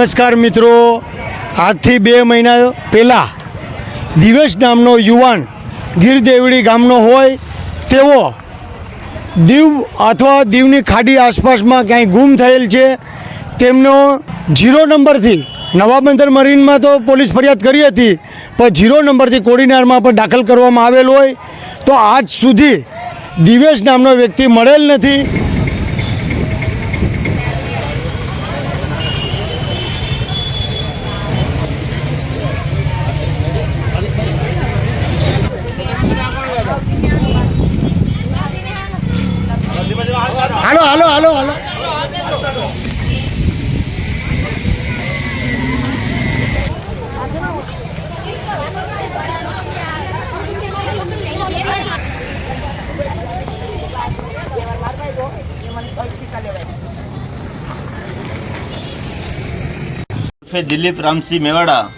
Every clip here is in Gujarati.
નમસ્કાર મિત્રો. આજથી બે મહિના પહેલાં દિવેશ નામનો યુવાન ગીર દેવડી ગામનો હોય તેવો દીવ અથવા દીવની ખાડી આસપાસમાં ક્યાંય ગુમ થયેલ છે, તેમનો ઝીરો નંબરથી નવાબંદર મરીનમાં તો પોલીસ ફરિયાદ કરી હતી, પણ ઝીરો નંબરથી કોડીનારમાં પણ દાખલ કરવામાં આવેલ હોય. તો આજ સુધી દિવેશ નામનો વ્યક્તિ મળેલ નથી હાલો હાલો હાલો હાલો ઉર્ફે દિલીપ રામસિંહ મેવાડા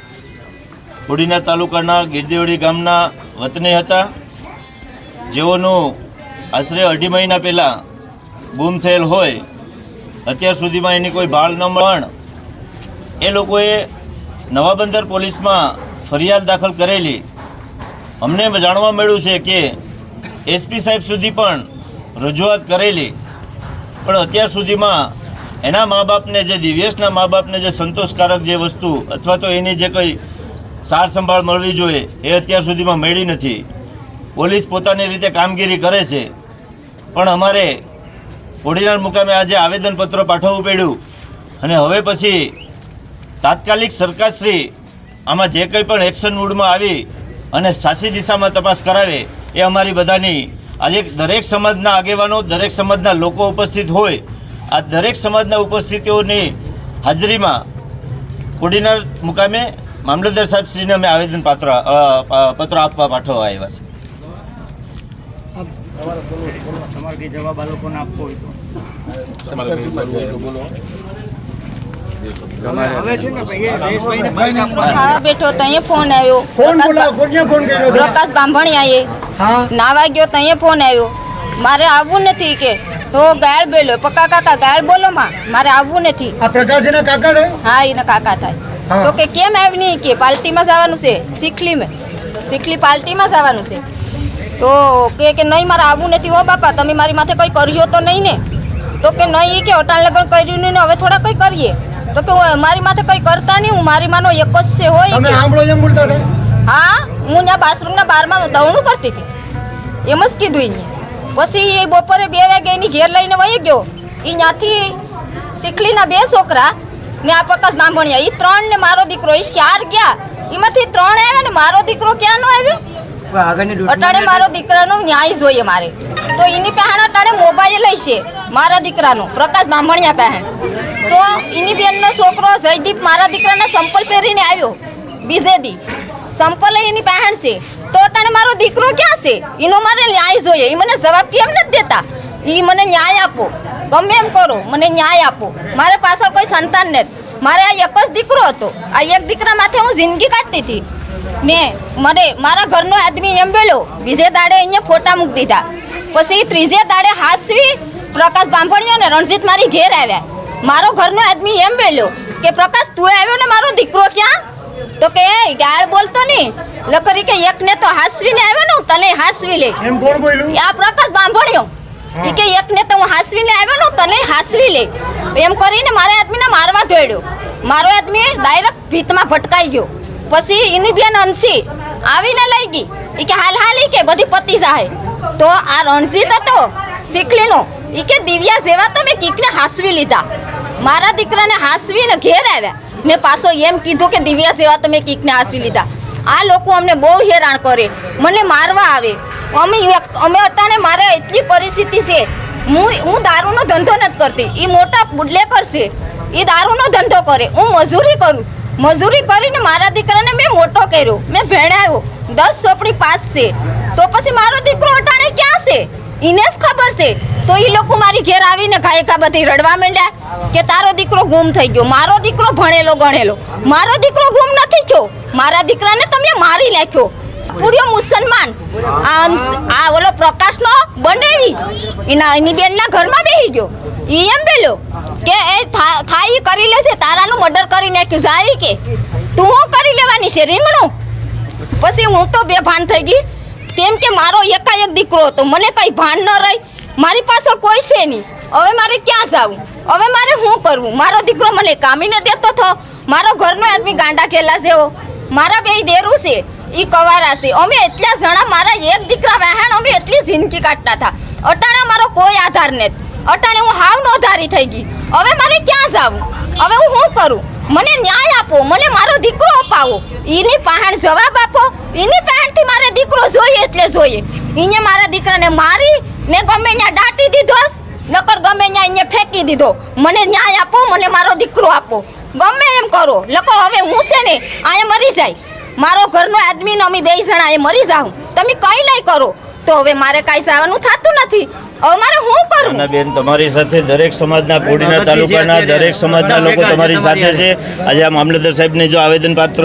હોડીના તાલુકાના ગીરદેવડી ગામના વતની હતા. જેઓનું આશરે અઢી મહિના પહેલાં ગુમ થયેલ હોય, અત્યાર સુધીમાં એની કોઈ ભાળ ન મળણ એ લોકોએ નવાબંદર પોલીસમાં ફરિયાદ દાખલ કરેલી. અમને જાણવા મળ્યું છે કે એસપી સાહેબ સુધી પણ રજૂઆત કરેલી. પણ અત્યાર સુધીમાં એના મા બાપને જે દિવ્યેશના મા બાપને જે સંતોષકારક જે વસ્તુ અથવા તો એની જે કંઈ સાર સંભાળ મળવી જોઈએ, એ અત્યાર સુધીમાં મળી નથી. પોલીસ પોતાની રીતે કામગીરી કરે છે. પણ અમારે ઓર્ડિનર મુકામે આજે આવેદનપત્ર પાઠવવું પડ્યું. અને હવે પછી તાત્કાલિક સરકારશ્રી આમાં જે કંઈ પણ એક્શન મૂડમાં આવી અને સાચી દિશામાં તપાસ કરાવે, એ અમારી બધાની આજે દરેક સમાજના આગેવાનો, દરેક સમાજના લોકો ઉપસ્થિત હોય આ દરેક સમાજના ઉપસ્થિતિઓની હાજરીમાં કોડીનાર મુકામે મામલતદાર સાહેબશ્રીને અમે આવેદન પાત્ર પત્ર આપવા પાઠવવા આવ્યા છે. જવાબ આ લોકોને આપવો બેઠો તઈએ ફોન આવ્યો? પ્રકાશ બાંભણિયાએ. નાવા ગયો તઈએ ફોન આવ્યો. મારે આવવું નથી કે તો ગાળ બોલો. પક્કા કાકા ગાળ બોલો માં. મારે આવવું નથી. આ પ્રકાશના કાકા થાય હા એના કાકા થાય. તો કે કેમ આવી કે કે પાર્ટીમાં જવાનું છે? શીખલીમાં શીખલી પાર્ટીમાં જવાનું છે. તો કે કે નહીં મારે આવવું નથી. હો બાપા તમે મારી માથે કંઈ કર્યો તો નહીં ને? તો કે નહીં કે અટાણ લગ્ન કર્યું નહીં ને? હવે થોડા કંઈ કરીએ. તો કે મારી માથે કંઈ કરતા નહીં. હું મારી માનો એક જ છે હોય તમે આંબળો એમ બોલતા હતા? હા હું ત્યાં બાથરૂમના બારમાં દવણું કરતી હતી. એમ જ કીધું એને પછી એ બપોરે બે વાગે એની ઘેર લઈને વહી ગયો. એ ત્યાંથી શીખલીના બે છોકરા ને આ પ્રકાશ બાંભણિયા એ ત્રણ ને મારો દીકરો એ ચાર ગયા. એમાંથી ત્રણ આવ્યા ને મારો દીકરો ક્યાં નો આવ્યો? અટાણે મારો દીકરાનો ન્યાય જોઈએ મારે. તો એની પહેણ અટાણે મોબાઈલ લઈ છે મારા દીકરાનો પ્રકાશ બાંભણિયા પહેણ. તો એની બેનનો છોકરો જયદીપ મારા દીકરાના સંપલ પહેરીને આવ્યો બીજે દી સંપલ એની પહેણ છે. તો તને મારો દીકરો ક્યાં છે? એનો મારે ન્યાય જોઈએ. એ મને જવાબ કેમ નથી દેતા? એ મને ન્યાય આપો. ગમે એમ કરો, મને ન્યાય આપો. મારે પાછળ કોઈ સંતાન નથી. મારે આ એક જ દીકરો હતો. આ એક દીકરા માથે હું જિંદગી કાઢતી હતી. ને મને મારા ઘરનો આદમી એમ બેલો બીજે દાડે અહીંયા ફોટા મૂકી દીધા. પછી ત્રીજે દાડે હાસવી પ્રકાશ બાંભણિયો ને રણજીત મારી ઘેર આવ્યા. મારો ઘરનો આદમી એમ બેલો કે, પ્રકાશ, તું આવ્યો ને મારો દીકરો ક્યાં? તો કે "એ, ગાળ બોલતો નહીં લકરી કે એકને તો હાસવીને આવ્યો ને તને હાસવી લે. એમ કોણ બોલ્યું? આ પ્રકાશ બાંભણ્યો. ઈ કે એકને તો હું હાસવીને આવ્યો ને તને હાસવી લે. એમ કરીને મારા આદમીને મારવા દોડ્યો. મારો આદમી ડાયરેક્ટ ભીતમાં ભટકાઈ ગયો. પછી એની બેન અંશી આવીને લઈ ગઈ. ઈ કે હાલ હાલ કે બધી પતી જાય. તો આ રણજીત હતો ચીખલીનો. ઈ કે દિવ્યા જેવા તો મેં કીકને હાસવી લીધા. મારા દીકરાને હાસવીને ઘેર આવ્યા. ને પાછો એમ કીધું કે દિવ્યા જેવા તમે કીકને આસવી લીધા. આ લોકો અમને બહુ હેરાન કરે. મને મારવા આવે. અમે અમે અત્યારે મારે એટલી પરિસ્થિતિ છે. હું હું દારૂનો ધંધો નથી કરતી. એ મોટા બુડલેકર છે. એ દારૂનો ધંધો કરે. હું મજૂરી કરું છું. મજૂરી કરીને મારા દીકરાને મેં મોટો કર્યો. મેં ભેણાવ્યો દસ ચોપડી પાસ છે. તો પછી મારો દીકરો અટાણે ક્યાં છે? એને જ ખબર છે. તો એ લોકો મારી ઘેર આવીને ગાયકા બધી રડવા માંડ્યા કે તારો દીકરો ગુમ થઈ ગયો, મારો દીકરો ભણેલો ગણેલો, મારો દીકરો ગુમ નથી થયો. મારા દીકરાને તમે મારી નાખ્યો. પૂર્યો મુસલમાન આ ઓલો પ્રકાશનો બનેવી એના, એની બેનના ઘરમાં બેહી ગયો. એ એમ બેલો કે એ થાય કરી લેશે, તારાનું મર્ડર કરી નાખ્યું. જાય કે, તું હું કરી લેવાની છે, રીંગણું? પછી હું તો બેભાન થઈ ગઈ. કેમ કે મારો એકાએક દીકરો હતો, મને કઈ ભાન ન રહી. મારી પાછળ કોઈ છે નહીં. હવે મારે ક્યાં જવું? હવે મારે શું કરવું? મારો દીકરો મને કામી નથી દેતો થો મારો ઘરનો આદમી ગાંડા ખેલા જેવો. મારા બે દેરું છે એ કવારા છે. અમે એટલા જણા, મારા એક દીકરા વહેણ, અમે એટલી જિંદગી કાઢતા હતા. અટાણે મારો કોઈ આધાર નથી અટાણે હું હાવ નોધારી થઈ ગઈ. હવે મારે ક્યાં જાવું? હવે હું શું કરું? મને ન્યાય આપો, મને મારો દીકરો અપાવો. એની પહેણ જવાબ આપો. એની પહેણથી મારે દીકરો જોઈએ એટલે જોઈએ. એને મારા દીકરાને મારી ને ગમે ત્યાં દાટી દીધો નકર ગમે ત્યાં એને ફેંકી દીધો. મને ન્યાય આપો, મને મારો દીકરો આપો. ગમે એમ કરો. લખો, હવે હું છે ને અહીંયા મરી જાય. મારો ઘરનો આદમી ને અમે બે જણા એ મરી જાઉં તમે કંઈ નહીં કરો. તો હવે મારે કાંઈ જવાનું થતું નથી. હવે મારે શું કરવું અને બેન તમારી સાથે દરેક સમાજના કોડીના તાલુકાના દરેક સમાજના લોકો તમારી સાથે છે. આજે આ મામલતદાર સાહેબને જો આવેદનપત્ર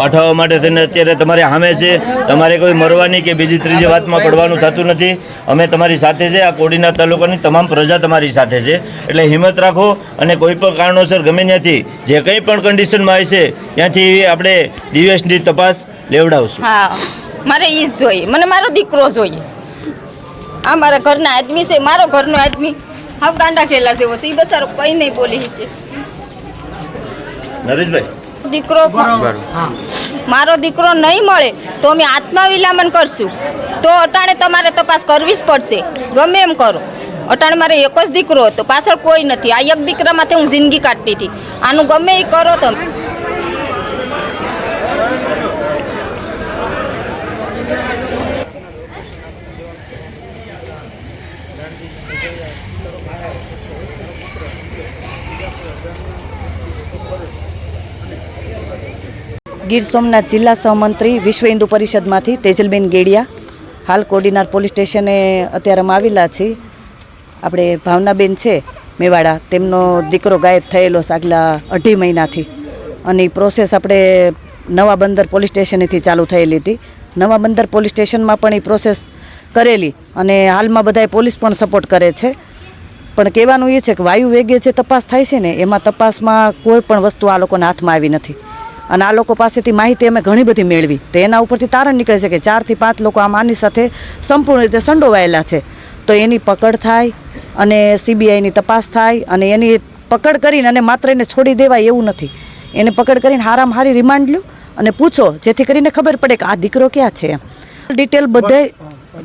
પાઠવવા માટે થઈને અત્યારે તમારે સામે છે. તમારે કોઈ મરવાની કે બીજી ત્રીજી વાતમાં પડવાનું થતું નથી. અમે તમારી સાથે છે. આ કોડીના તાલુકાની તમામ પ્રજા તમારી સાથે છે. એટલે હિંમત રાખો અને કોઈ પણ કારણોસર ગમે ત્યાંથી જે કંઈ પણ કન્ડિશનમાં આવે છે ત્યાંથી આપણે દિવસની તપાસ લેવડાવશું. હા. મારે એ જ જોઈએ. મને મારો દીકરો જોઈએ. આ મારા ઘરના આદમી છે મારો ઘરનો આદમી. હાવ ગાંડા ખેલા જેવો છે એ બસારો કંઈ નહીં બોલી શકે નરેશભાઈ. દીકરો મારો દીકરો નહીં મળે તો અમે આત્મવિલામન કરશું. તો અટાણે તમારે તપાસ કરવી જ પડશે. ગમે એમ કરો. અટાણે મારે એક જ દીકરો હતો પાછળ કોઈ નથી. આ એક દીકરામાંથી હું જિંદગી કાઢતી હતી. આનું ગમે એ કરો તમે. ગીર સોમનાથ જિલ્લા સહમંત્રી વિશ્વ હિન્દુ પરિષદમાંથી તેજલબેન ગેડિયા. હાલ કોડીનાર પોલીસ સ્ટેશને અત્યારે અમે આવેલા છીએ. આપણે ભાવનાબેન છે મેવાડા, તેમનો દીકરો ગાયબ થયેલો સાગલા અઢી મહિનાથી. અને એ પ્રોસેસ આપણે નવા બંદર પોલીસ સ્ટેશનેથી ચાલુ થયેલી હતી. નવા બંદર પોલીસ સ્ટેશનમાં પણ એ પ્રોસેસ કરેલી અને હાલમાં બધાય પોલીસ પણ સપોર્ટ કરે છે. પણ કહેવાનું એ છે કે વાયુ વેગે જે તપાસ થાય છે ને, એમાં તપાસમાં કોઈ પણ વસ્તુ આ લોકોના હાથમાં આવી નથી. અને આ લોકો પાસેથી માહિતી અમે ઘણી બધી મેળવી. તો એના ઉપરથી તારણ નીકળે છે કે ચારથી પાંચ લોકો આ માની સાથે સંપૂર્ણ રીતે સંડોવાયેલા છે. તો એની પકડ થાય અને સીબીઆઈની તપાસ થાય અને એની પકડ કરીને અને માત્ર એને છોડી દેવાય એવું નથી. એને પકડ કરીને હારામ હારી રિમાન્ડ લ્યો અને પૂછો, જેથી કરીને ખબર પડે કે આ દીકરો ક્યાં છે એમ. ડિટેલ બધે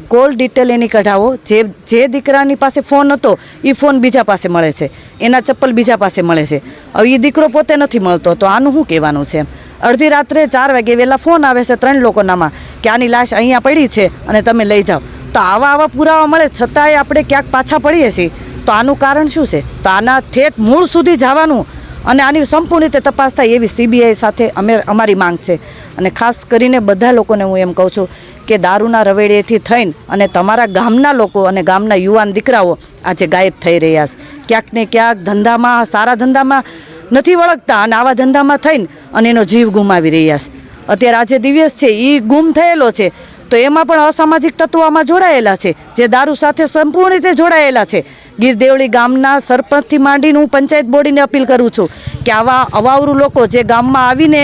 કોલ ડિટેલ એની કઢાવો. જે જે દીકરાની પાસે ફોન હતો એ ફોન બીજા પાસે મળે છે. એના ચપ્પલ બીજા પાસે મળે છે. હવે એ દીકરો પોતે નથી મળતો, તો આનું શું કહેવાનું છે? અડધી રાત્રે ચાર વાગે વહેલા ફોન આવે છે ત્રણ લોકોનામાં, કે આની લાશ અહીંયા પડી છે અને તમે લઈ જાઓ. તો આવા આવા પુરાવા મળે, છતાંય આપણે ક્યાંક પાછા પડીએ છીએ. તો આનું કારણ શું છે? તો આના ઠેઠ મૂળ સુધી જવાનું અને આની સંપૂર્ણ રીતે તપાસ થાય એવી સીબીઆઈ સાથે અમે, અમારી માંગ છે. અને ખાસ કરીને બધા લોકોને હું એમ કહું છું કે દારૂના રવેડેથી થઈને અને તમારા ગામના લોકો અને ગામના યુવાન દીકરાઓ આજે ગાયબ થઈ રહ્યા છે. ક્યાંક ને ક્યાંક ધંધામાં, સારા ધંધામાં નથી વળગતા અને આવા ધંધામાં થઈને અને એનો જીવ ગુમાવી રહ્યા છે. અત્યારે આજે દિવ્યસ છે એ ગુમ થયેલો છે. તો એમાં પણ અસામાજિક તત્વો આમાં જોડાયેલા છે, જે દારૂ સાથે સંપૂર્ણ રીતે જોડાયેલા છે. ગીર દેવળી ગામના સરપંચથી માંડીને હું પંચાયત બોડીને અપીલ કરું છું કે આવા અવાવરું લોકો જે ગામમાં આવીને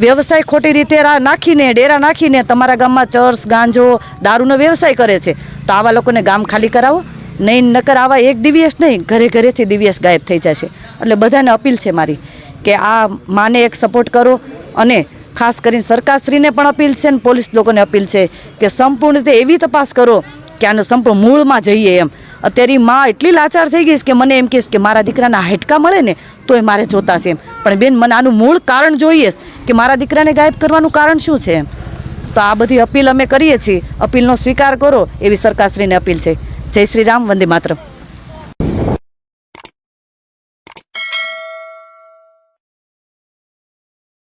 વ્યવસાય ખોટી રીતે નાખીને, ડેરા નાખીને તમારા ગામમાં ચર્સ, ગાંજો, દારૂનો વ્યવસાય કરે છે. તો આવા લોકોને ગામ ખાલી કરાવો. નહીં, નકર આવા એક દિવ્યસ નહીં, ઘરે ઘરેથી દિવ્યસ ગાયબ થઈ જશે. એટલે બધાને અપીલ છે મારી કે આ માને એક સપોર્ટ કરો અને ખાસ કરીને સરકારશ્રીને પણ અપીલ છે અને પોલીસ લોકોને અપીલ છે કે સંપૂર્ણ રીતે એવી તપાસ કરો કે આનું સંપૂર્ણ મૂળમાં જઈએ એમ. અત્યારે મા એટલી લાચાર થઈ ગઈ છે કે મને એમ કહીશ કે મારા દીકરાના હાડકા મળે ને તો એ મારે જોતા છે એમ. પણ બેન, મને આનું મૂળ કારણ જોઈએ કે મારા દીકરાને ગાયબ કરવાનું કારણ શું છે? તો આ બધી અપીલ અમે કરીએ છીએ. અપીલનો સ્વીકાર કરો, એવી સરકારશ્રીને અપીલ છે. જય શ્રી રામ, વંદે માતરમ.